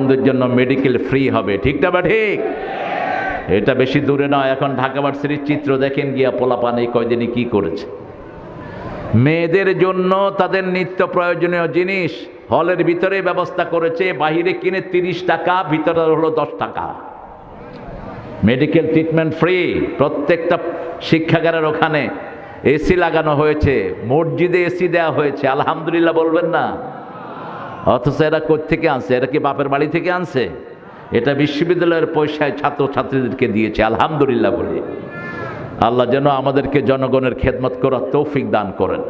বন্ধুর জন্য medical free হবে। ঠিক না বা ঠিক? এটা বেশি দূরে নয় এখন ঢাকা ভার্সিটির চিত্র দেখেন গিয়া পোলাপান এই কয়দিনই কি করেছে। মেয়েদের জন্য তাদের নিত্য প্রয়োজনীয় জিনিস হলের ভিতরে ব্যবস্থা করেছে, বাহিরে কিনে তিরিশ টাকা, ভিতরে হলো দশ টাকা। মেডিকেল ট্রিটমেন্ট ফ্রি প্রত্যেকটা শিক্ষাগারের ওখানে এসি লাগানো হয়েছে, মসজিদে এসি দেওয়া হয়েছে, আলহামদুলিল্লাহ বলবেন না। অথচ এরা থেকে আনছে? এরা কি বাপের বাড়ি থেকে আনছে? এটা বিশ্ববিদ্যালয়ের পয়সায় ছাত্র ছাত্রীদেরকে দিয়েছে, আলহামদুলিল্লাহ বলে। আল্লাহ যেন আমাদেরকে জনগণের খেদমত করার তৌফিক দান করেন।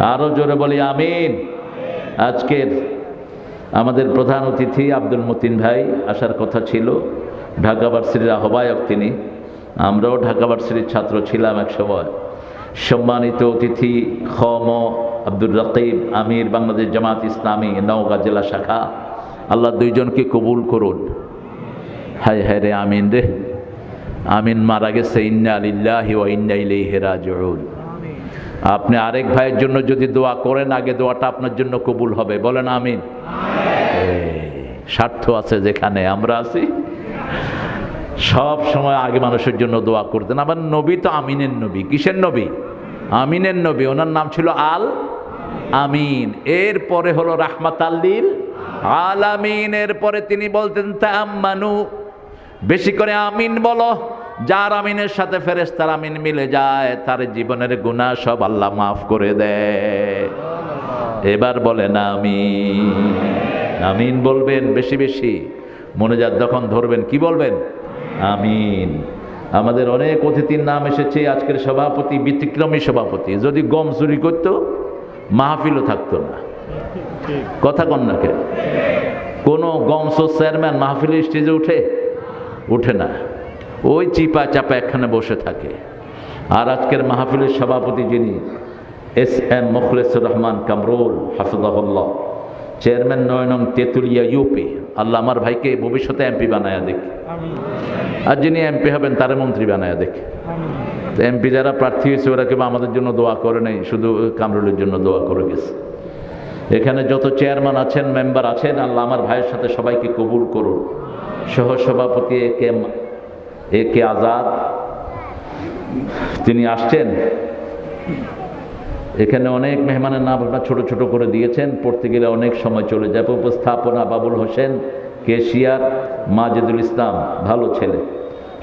আরও জোরে বলি, আমিন। আজকের আমাদের প্রধান অতিথি আব্দুল মতিন ভাই আসার কথা ছিল। ঢাকা ভার্সিটির আহ্বায়ক তিনি। আমরাও ঢাকা ভার্সিটির ছাত্র ছিলাম এক সময়। সম্মানিত অতিথি খম আব্দুর রকিব আমির বাংলাদেশ জামাত ইসলামী, নওগাঁ জেলা শাখা। আল্লাহ দুইজনকে কবুল করুন। হায় হায় রে আমিন রে। আমিন মারা গেছে, ইন্না আলিল্লাহি ও ইন্না ইলাইহি রাজিউন। আপনি আরেক ভাইয়ের জন্য যদি দোয়া করেন, আগে দোয়াটা আপনার জন্য কবুল হবে। বলেন আমিন। স্বার্থ আছে যেখানে, আমরা আছি। সব সময় আগে মানুষের জন্য দোয়া করতেন। আবার নবী তো আমিনের নবী। কিসের নবী? আমিনের নবী। ওনার নাম ছিল আল আমিন। এর পরে হলো রাহমাত আল্লিল আল আমিন এর পরে তিনি বলতেন তাম্মানু বেশি করে আমিন বলো। যার আমিনের সাথে ফেরেস্তার আমিন মিলে যায়, তার জীবনের গুনাহ সব আল্লাহ মাফ করে দেয়। এবার বলেন, আমিন। আমিন বলবেন বেশি বেশি। মনে যার যখন ধরবেন, কি বলবেন? আমিন। আমাদের অনেক অতিথির নাম এসেছে, আজকের সভাপতি, ব্যতিক্রমী সভাপতি। যদি গম চুরি করতো, মাহফিলও থাকতো না। কথা কন না কেন? কোনো গমস চেয়ারম্যান মাহফিলের স্টেজে উঠে? উঠে না। ওই চিপা চাপা একখানে বসে থাকে। আর আজকের মাহফিলের সভাপতি যিনি, এস এম মুখলেসুর রহমান কামরুল, হাফিজাহুল্লাহ। চেয়ারম্যান নয় নং তেঁতুলিয়া, ইউপি। আল্লাহ আমার ভাইকে ভবিষ্যতে এমপি বানায়া দেখে। আর যিনি এমপি হবেন তারে মন্ত্রী বানায়া দেখে। তো এমপি যারা প্রার্থী হয়েছে ওরা কেউ আমাদের জন্য দোয়া করে নেই শুধু কামরুলের জন্য দোয়া করে গেছে। এখানে যত চেয়ারম্যান আছেন মেম্বার আছেন আল্লাহ আমার ভাইয়ের সাথে সবাইকে কবুল করুন। সহ সভাপতি এ কে এ কে আজাদ তিনি আসছেন। এখানে অনেক মেহমানের নাম আপনার ছোট ছোট করে দিয়েছেন। পড়তে গেলে অনেক সময় চলে যাবে উপস্থাপনা বাবুল হোসেন, কেশিয়ার, মাজেদুল ইসলাম, ভালো ছেলে।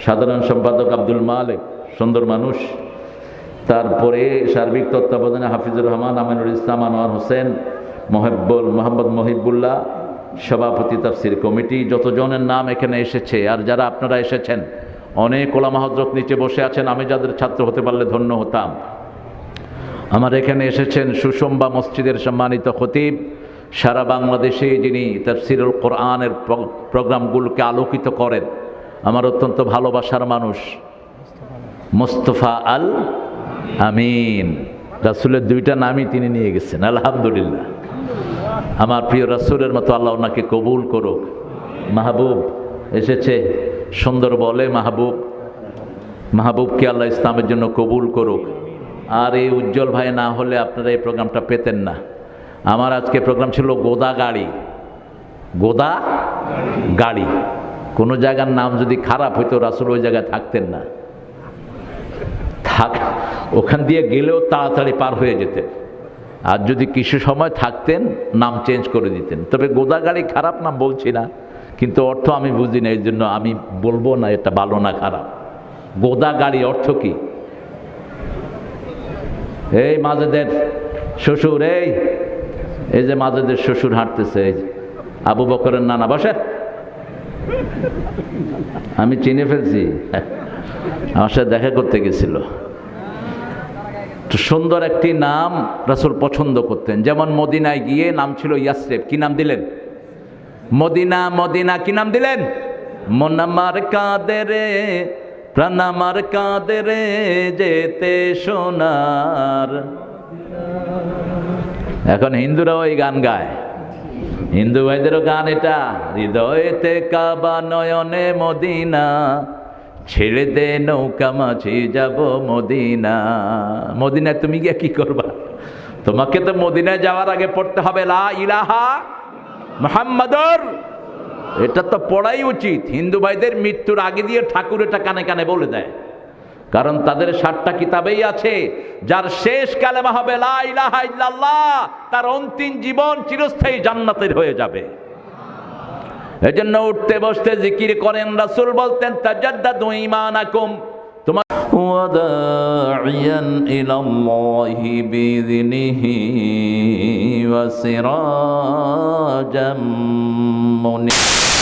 সাধারণ সম্পাদক আব্দুল মালিক, সুন্দর মানুষ। তারপরে সার্বিক তত্ত্বাবধানে হাফিজুর রহমান, আমিনুল ইসলাম, আনোয়ার হোসেন, মহেব্বুল, মোহাম্মদ মহিবুল্লাহ, সভাপতি তাফসির কমিটি, যতজনের নাম এখানে এসেছে আর যারা আপনারা এসেছেন, অনেক ওলামা হজরত নিচে বসে আছেন, আমি যাদের ছাত্র হতে পারলে ধন্য হতাম। আমার এখানে এসেছেন সুষম্বা মসজিদের সম্মানিত খতিব। সারা বাংলাদেশে যিনি তাফসিরুল কোরআনের প্র- প্রোগ্রামগুলোকে আলোকিত করেন, আমার অত্যন্ত ভালোবাসার মানুষ মোস্তফা আল আমিন। রাসুলের দুইটা নামই তিনি নিয়ে গেছেন, আলহামদুলিল্লাহ। আমার প্রিয় রাসুলের মতো আল্লাহ ওনাকে কবুল করুক। মাহবুব এসেছে সুন্দর বলে, মাহবুব। মাহবুবকে আল্লাহ ইসলামের জন্য কবুল করুক। আর এই উজ্জ্বল ভাই না হলে আপনারা এই প্রোগ্রামটা পেতেন না। আমার আজকে প্রোগ্রাম ছিল গোদা গাড়ি। গোদা গাড়ি। কোনো জায়গার নাম যদি খারাপ হইতো, রাসুল ওই জায়গায় থাকতেন না। থাক, ওখান দিয়ে গেলেও তাড়াতাড়ি পার হয়ে যেতেন। আর যদি কিছু সময় থাকতেন, নাম চেঞ্জ করে দিতেন। তবে গোদা গাড়ি খারাপ নাম বলছি না, কিন্তু অর্থ আমি বুঝি না এই জন্য আমি বলব না এটা ভালো না খারাপ। গোদা গাড়ি অর্থ কি? এই মাঝেদের শ্বশুর, এই এই যে মাঝেদের শ্বশুর হাঁটতেছে, এই আবু বকরের নানা, বসে। আমি চিনে ফেলছি। আমার সাথে দেখা করতে গেছিল। সুন্দর একটি নাম রাসুল পছন্দ করতেন। যেমন মদিনায় গিয়ে নাম ছিল ইয়াসরেফ। কি নাম দিলেন? মদিনা মদিনা, কি নাম দিলেন? মনামার কাঁদে রে প্রাণামার কাঁদে রে যেতে সোনার। এখন হিন্দুরাও এই গান গায়। হিন্দু ভাইদেরও গান এটা। হৃদয়েতে কাবা নয়নে মদিনা, ছেড়ে দে নৌকা মাঝি যাব মদিনা। মদিনায় তুমি গিয়ে কি করবা? তোমাকে তো মদিনায় যাওয়ার আগে পড়তে হবে, লা ইলাহা মোহাম্মদর এটা তো পড়াই উচিত। হিন্দু ভাইদের মৃত্যুর আগে দিয়ে ঠাকুর এটা কানে কানে বলে দেয়। কারণ তাদের সাতটা কিতাবেই আছে, যার শেষ কালেমা হবে, লা ইলাহা ইল্লাল্লাহ তার অন্তিম জীবন চিরস্থায়ী জান্নাতের হয়ে যাবে। এজন্য উঠতে বসতে জিকির করেন রাসুল বলতেন, তাজাদ্দাদু ঈমানাকুম তোমার وداعيا إلى الله بإذنه وسراجا منيرا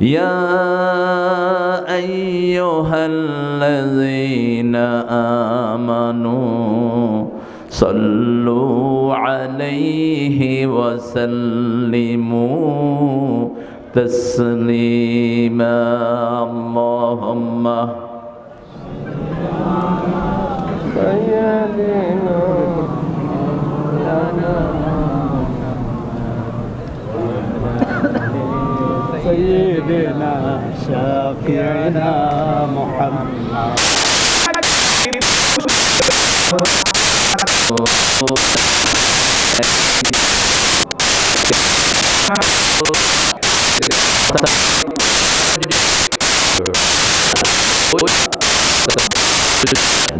يا أيها الذين آمنوا صلوا عليه وسلموا تسليما. اللهم سيدنا سيدنا شافعنا محمد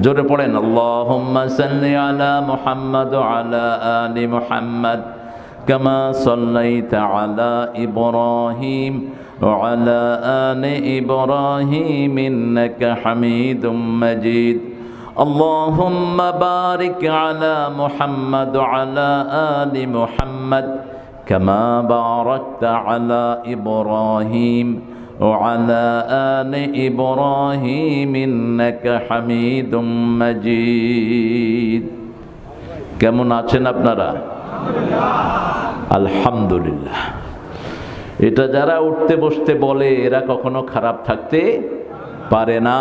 জোরে পড়েন আল্লাহুম্মা সাল্লি আলা মুহাম্মাদ ওয়া আলা আলি মুহাম্মাদ কামা সাল্লাইতা আলা ইব্রাহিম وعلى آل إبراهيم إنك حميد مجيد اللهم بارك على محمد وعلى آل محمد كما باركت على إبراهيم وعلى آل إبراهيم إنك حميد مجيد কেমন আছেন আপনারা আলহামদুলিল্লাহ। এটা যারা উঠতে বসতে বলে, এরা কখনো খারাপ থাকতে পারে না।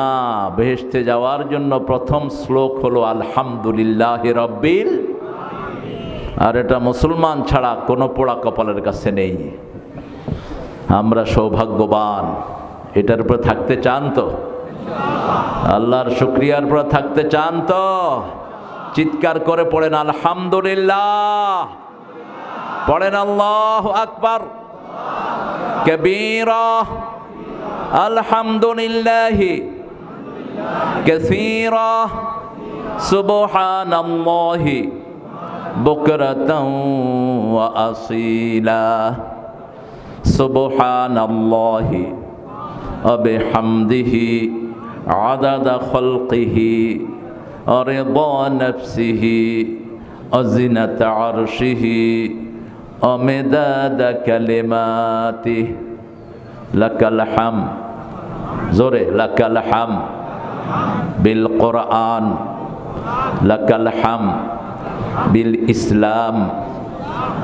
বেহেশতে যাওয়ার জন্য প্রথম শ্লোক হলো, আলহামদুলিল্লাহ রব্বিল আর এটা মুসলমান ছাড়া কোনো পোড়া কপালের কাছে নেই। আমরা সৌভাগ্যবান। এটার উপরে থাকতে চান তো? আল্লাহর শুক্রিয়ার উপরে থাকতে চান তো? চিৎকার করে পড়েন আলহামদুলিল্লাহ পড়েন আল্লাহ আকবার কবীরা আলহামদুলিল্লাহ كثيرا سبحان الله بكرة وأصيلا سبحان الله وبحمده عدد خلقه ورضا نفسه وزنة عرشه ومداد كلماته لك الحمد زوري لك الحمد بالقرآن لك الحمد بالإسلام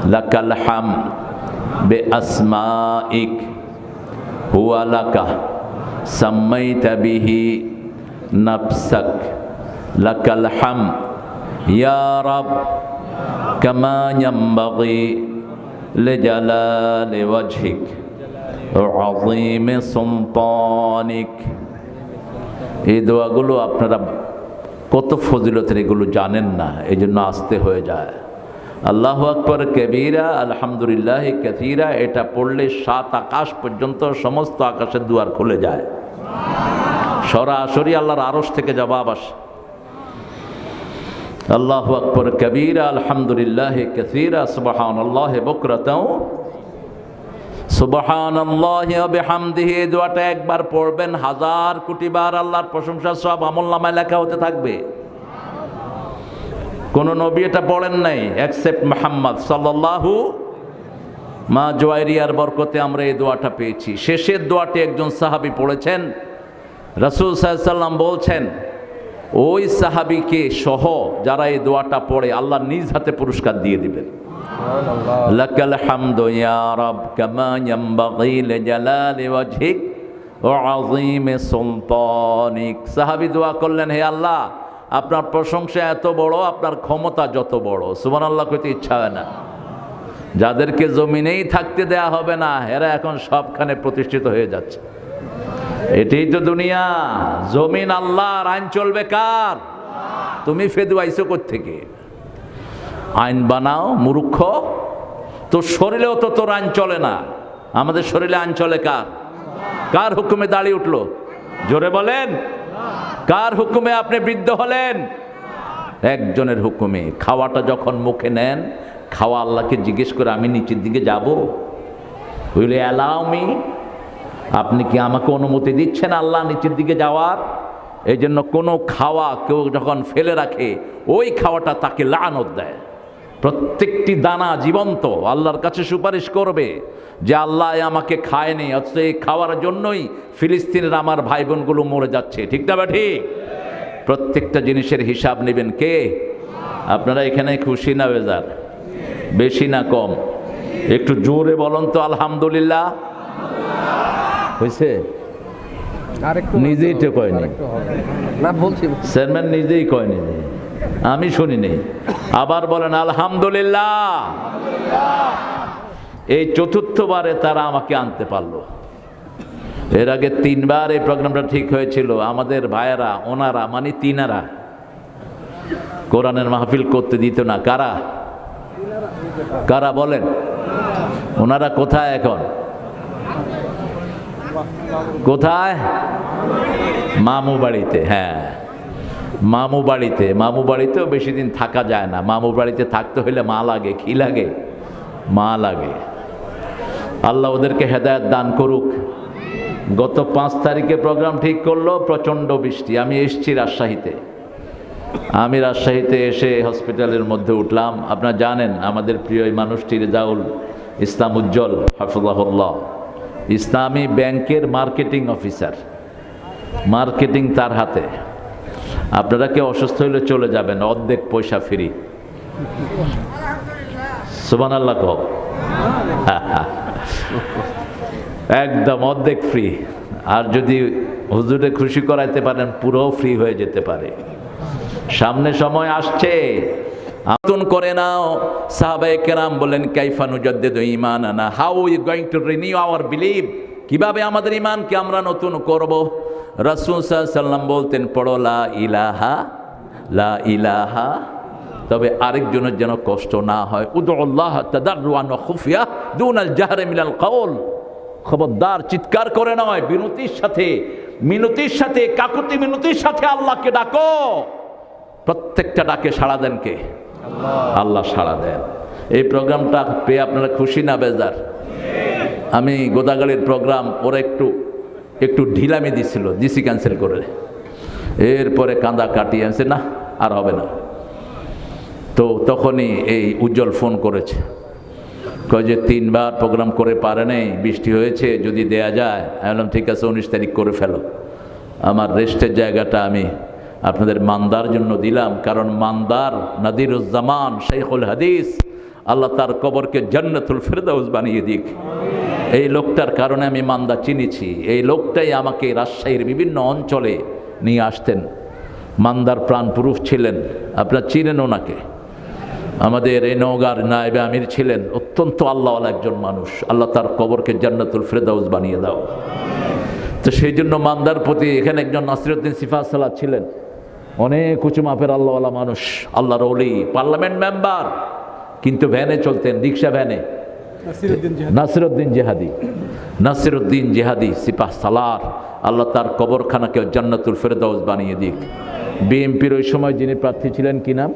لك الحمد بأسمائك هو لك سميت به نفسك لك الحمد يا رب كما ينبغي لجلال وجهك وعظيم سلطانك এই দোয়াগুলো আপনারা কত ফজিলতের এগুলো জানেন না এই জন্য আসতে হয়ে যায় আল্লাহ আকবর কবিরা আলহামদুলিল্লাহ কাথিরা এটা পড়লে সাত আকাশ পর্যন্ত সমস্ত আকাশের দুয়ার খুলে যায় সরাসরি আল্লাহর আরস থেকে জবাব আসে আল্লাহ আকবর, কবিরা, আলহামদুলিল্লাহ, কাসিরা সুবাহান আল্লাহ বকরতাও। সুবাহান আল্লাহ বেহামদিহি দোয়াটা একবার পড়বেন, হাজার কোটি বার আল্লাহর প্রশংসা, সব আমল নামায় লেখা হতে থাকবে। কোন নবী এটা পড়েন নাই অ্যাকসেপ্ট মোহাম্মদ সাল্লাল্লাহু, মা জোয়াইরিয়ার বরকতে আমরা এই দোয়াটা পেয়েছি। শেষের দোয়াটি একজন সাহাবি পড়েছেন, রাসূল সাল্লাম বলছেন ওই সাহাবিকে সহ যারা এই দোয়াটা পড়ে আল্লাহ নিজ হাতে পুরস্কার দিয়ে দিবেন। লাকাল হামদু ইয়া রব কামা ইয়ানবাগি লিজালালি ওয়াজহিক ওয়া আযীমি সুলতানিক। সাহাবী দোয়া করলেন হে আল্লাহ আপনার প্রশংসা এত বড় আপনার ক্ষমতা যত বড়। সুবহানাল্লাহ কইতে ইচ্ছা হয় না। যাদেরকে জমিনেই থাকতে দেয়া হবে না এরা এখন সবখানে প্রতিষ্ঠিত হয়ে যাচ্ছে। এটাই তো দুনিয়া। জমিন আল্লাহর, আইন চলবে কার? তুমি ফেদু আইসো থেকে আইন বানাও, মূর্খ। তোর শরীরেও তো তোর আইন চলে না। আমাদের শরীরে আইন চলে কার? কার হুকুমে দাঁড়িয়ে উঠল? জোরে বলেন। কার হুকুমে আপনি বৃদ্ধ হলেন? একজনের হুকুমে। খাওয়াটা যখন মুখে নেন, খাওয়া আল্লাহকে জিজ্ঞেস করে, আমি নিচের দিকে যাব? উইল অ্যালাউ মি আপনি কি আমাকে অনুমতি দিচ্ছেন আল্লাহ নিচের দিকে যাওয়ার? এই জন্য কোনো খাওয়া কেউ যখন ফেলে রাখে, ওই খাওয়াটা তাকে লানত দেয়। প্রত্যেকটি দানা জীবন্ত, আল্লাহর কাছে সুপারিশ করবে যে আল্লাহ আমাকে খায়নি, অথচ এই খাওয়ার জন্যই ফিলিস্তিনের আমার ভাই বোনগুলো মরে যাচ্ছে। ঠিক না ঠিক? প্রত্যেকটা জিনিসের হিসাব নেবেন কে? আপনারা এখানে খুশি না বেজার? বেশি না কম? একটু জোরে বলুন তো, আলহামদুলিল্লাহ। হয়েছে? নিজেই তো কয়নি। না বলছি। চেয়ারম্যান নিজেই কয়নি। আমি শুনিনি। আবার বলেন আলহামদুলিল্লাহ। এই চতুর্থবারে তারা আমাকে আনতে পারল। এর আগে তিনবার এই প্রোগ্রামটা ঠিক হয়েছিল। আমাদের ভাইয়েরা ওনারা মানে তিনারা কোরআনের মাহফিল করতে দিত না। কারা? কারা বলেন? ওনারা কোথায় এখন? কোথায়? মামু বাড়িতে হ্যাঁ। মামু বাড়িতে, মামু বাড়িতেও বেশি দিন থাকা যায় না। মামু বাড়িতে থাকতে হলে মা লাগে, কি লাগে? মা লাগে। আল্লাহ ওদেরকে হেদায়ত দান করুক। গত পাঁচ তারিখে প্রোগ্রাম ঠিক করল, প্রচণ্ড বৃষ্টি। আমি এসছি রাজশাহীতে। আমি রাজশাহীতে এসে হসপিটালের মধ্যে উঠলাম। আপনারা জানেন, আমাদের প্রিয় এই মানুষটি রেজাউল ইসলাম উজ্জ্বল হাফুল্লাহুল্লাহ ইসলামী ব্যাংকের মার্কেটিং অফিসার। মার্কেটিং তার হাতে। আপনারা কেউ অসুস্থ হলে চলে যাবেন, অর্ধেক পয়সা ফ্রি। সুবান আল্লাহ কহ একদম অর্ধেক ফ্রি। আর যদি হুজুরে খুশি করাইতে পারেন, পুরো ফ্রি হয়ে যেতে পারে। সামনে সময় আসছে। নতুন করে নাও। সাহাবায়ে কেরাম বলেন কাইফানু জদ্দেদ ইমান আনা how you going to renew our belief কীভাবে আমাদের ইমানকে আমরা নতুন করব? রাসূল সাল্লাম বলতেন, পড়ো, লা ইলাহা লা ইলাহা। তবে আরেকজনের যেন কষ্ট না হয় উদুল্লাহ তাদাররুয়ান ওয়া খুফিয়া দুনাল জাহরে মিনাল কাউল। খবরদার, চিৎকার করে নয় বিনতির সাথে, মিনতির সাথে, কাকুতি মিনতির সাথে আল্লাহকে ডাকো। প্রত্যেকটা ডাকে সাড়া দেন কে? আল্লাহ সাড়া দেন। এই প্রোগ্রামটা পেয়ে আপনারা খুশি না বেজার? আমি গোদাগাড়ির প্রোগ্রাম ওরা একটু একটু ঢিলামি দিছিল দিছি ক্যান্সেল করে। এরপরে কাঁদা কাটিয়ে আনছে, না, আর হবে না। তো তখনই এই উজ্জ্বল ফোন করেছে। কয় যে, তিনবার প্রোগ্রাম করে পারে নাই, বৃষ্টি হয়েছে, যদি দেয়া যায়। আমি বললাম, ঠিক আছে, উনিশ তারিখ করে ফেলো। আমার রেস্টের জায়গাটা আমি আপনাদের মান্দার জন্য দিলাম, কারণ মান্দার নাদিরুজ্জামান শেখুল হাদিস আল্লাহ তার কবরকে জান্নাতুল ফেরদাউস বানিয়ে দিক। এই লোকটার কারণে আমি মান্দা চিনেছি। এই লোকটাই আমাকে রাজশাহীর বিভিন্ন অঞ্চলে নিয়ে আসতেন। মান্দার প্রাণ পুরুষ ছিলেন। আপনারা চিনেন ওনাকে? আমাদের এই নওগাঁর নায়েবে আমির ছিলেন। অত্যন্ত আল্লাহ একজন মানুষ। আল্লাহ তার কবরকে জান্নাতুল ফেরদাউস বানিয়ে দাও। তো সেই জন্য মান্দার প্রতি এখানে একজন নাসিরুদ্দিন সিফা সালাদ ছিলেন। অনেক উঁচু মাপের আল্লাহওয়ালা মানুষ আল্লাহর অলি পার্লামেন্ট মেম্বার কিন্তু ভ্যানে চলতেন রিক্সা ভ্যানে। নাসিরুদ্দিন জেহাদি। নাসিরুদ্দিন জেহাদি। সিপাহ সালার আল্লাহ তার কবরখানাকে জান্নাতুল ফেরদাউস বানিয়ে দিক। বিএনপির ওই সময় যিনি প্রার্থী ছিলেন কি নাম?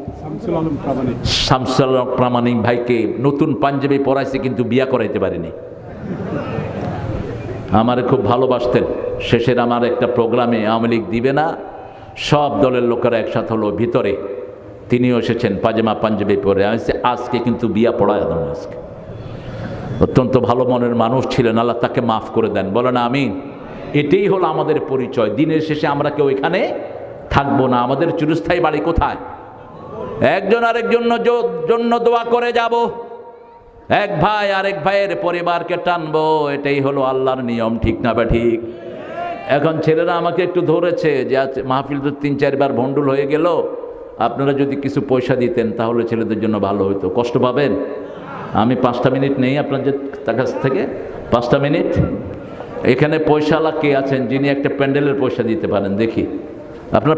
শামসুল প্রামাণিক ভাইকে নতুন পাঞ্জাবি পরাইছে কিন্তু বিয়া করাইতে পারেনি। আমার খুব ভালোবাসতেন। শেষের আমার একটা প্রোগ্রামে আওয়ামী লীগ দিবে না সব দলের লোকেরা একসাথে হলো, ভিতরে তিনিও এসেছেন, পাজামা পাঞ্জাবি পরে। আমি আজকে কিন্তু বিয়া পড়ায় একদম আজকে। অত্যন্ত ভালো মনের মানুষ ছিলেন, আল্লাহ তাকে মাফ করে দেন। বলে না আমি এটাই হলো আমাদের পরিচয়। দিনের শেষে আমরা কেউ এখানে থাকব না। আমাদের চিরস্থায়ী বাড়ি কোথায়? একজন আরেকজন জন্য দোয়া করে যাব। এক ভাই আরেক ভাইয়ের পরিবারকে টানবো। এটাই হলো আল্লাহর নিয়ম, ঠিক না বা ঠিক? এখন ছেলেরা আমাকে একটু ধরেছে যে আজ মাহফিল তো তিন, চারবার ভণ্ডুল হয়ে গেল। আপনারা যদি কিছু পয়সা দিতেন, তাহলে ছেলেদের জন্য ভালো হতো কষ্ট পাবেন? আমি পাঁচটা মিনিট নেই আপনাদের কাছ থেকে। পাঁচটা মিনিট। এখানে পয়সাওয়ালা কে আছেন? যিনি একটা প্যান্ডেলের পয়সা দিতে পারেন, দেখি। আপনার